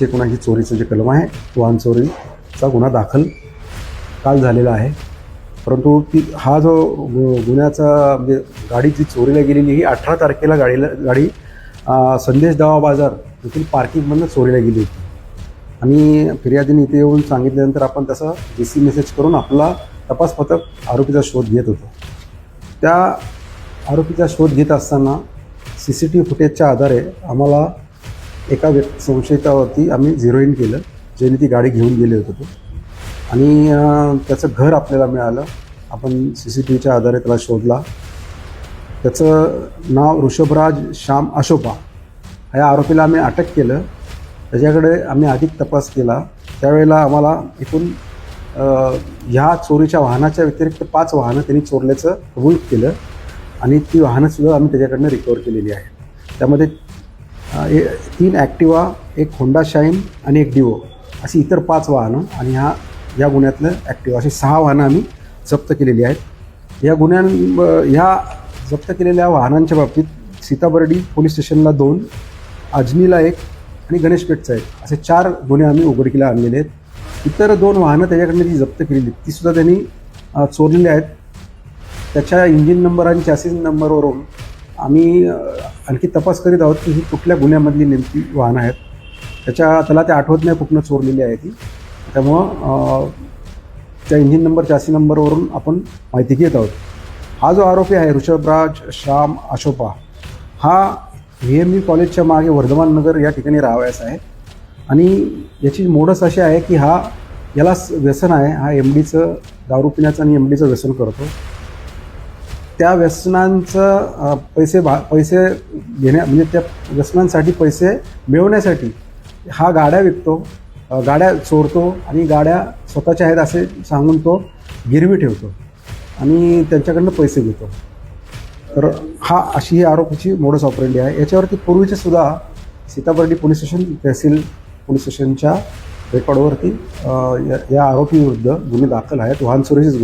तीनशे एकोणऐंशी चोरीचं जे कलम आहे वाहन चोरीचा गुन्हा दाखल काल झालेला आहे. परंतु ती हा जो गु- गुन्ह्याचा म्हणजे गाडी जी चोरीला गेलेली ही अठरा तारखेला गाडीला गाडी संदेश दावा बाजार येथील पार्किंगमधनं चोरीला गेली होती. आणि फिर्यादीने इथे येऊन सांगितल्यानंतर आपण तसं डी सी मेसेज करून आपला तपास पथक आरोपीचा शोध घेत होतो. त्या आरोपीचा शोध घेत असताना सी सी टी व्ही फुटेजच्या आधारे आम्हाला एका व्यक्ती संशयितावरती आम्ही झिरो इन केलं ज्याने ती गाडी घेऊन गेले होते तो. आणि त्याचं घर आपल्याला मिळालं. आपण सी सी टी व्हीच्या आधारे त्याला शोधला. त्याचं नाव ऋषभराज श्याम अशोपा ह्या आरोपीला आम्ही अटक केलं. त्याच्याकडे आम्ही अधिक तपास केला. त्यावेळेला आम्हाला एकूण ह्या चोरीच्या वाहनाच्या व्यतिरिक्त पाच वाहनं त्यांनी चोरल्याचं कबूल केलं. आणि ती वाहनंसुद्धा आम्ही त्याच्याकडनं रिकवर केलेली आहेत. त्यामध्ये तीन ॲक्टिवा एक होंडा शाईन आणि एक डिओ अशी इतर पाच वाहनं आणि ह्या या गुन्ह्यातलं ॲक्टिवा अशी सहा वाहनं आम्ही जप्त केलेली आहेत. या गुन्ह्यां ह्या जप्त केलेल्या वाहनांच्या बाबतीत सीताबर्डी पोलीस स्टेशनला दोन अजनीला एक आणि गणेशपेठचा एक असे चार गुन्हे आम्ही उघडकीला आणलेले आहेत. इतर दोन वाहनं त्याच्याकडनं जी जप्त केलेली तीसुद्धा त्यांनी चोरलेली आहेत. त्याच्या इंजिन नंबर आणि चॅसिस नंबरवरून आम्ही आणखी तपास करीत आहोत की ही कुठल्या गुन्ह्यामधली नेमकी वाहनं आहेत. त्याच्या त्याला ते आठवत नाही कुठनं चोरलेली आहे ती. त्यामुळं त्या इंजिन नंबर चासी नंबरवरून आपण माहिती घेत आहोत. हा जो आरोपी आहे ऋषभराज श्याम अशोपा हा व्ही एम ई कॉलेजच्या मागे वर्धमान नगर या ठिकाणी राहावयास आहे. आणि याची मोडस अशी आहे की हा याला स- व्यसन आहे. हा एम डीचं दारू पिण्याचं आणि एम डीचं व्यसन करतो. त्या व्यसनांचं पैसे भा पैसे घेण्या म्हणजे त्या व्यसनांसाठी पैसे मिळवण्यासाठी हा गाड्या विकतो गाड्या चोरतो आणि गाड्या स्वतःच्या आहेत असे सांगून तो गिरवी ठेवतो आणि त्यांच्याकडनं पैसे घेतो. तर हा अशी ही आरोपीची मोडस ऑपरेंडी आहे. याच्यावरती पूर्वीचे सुद्धा Sitabardi police station Tahsil police स्टेशनच्या रेकॉर्डवरती या- या आरोपीविरुद्ध गुन्हे दाखल आहेत. वाहन चोरीचेच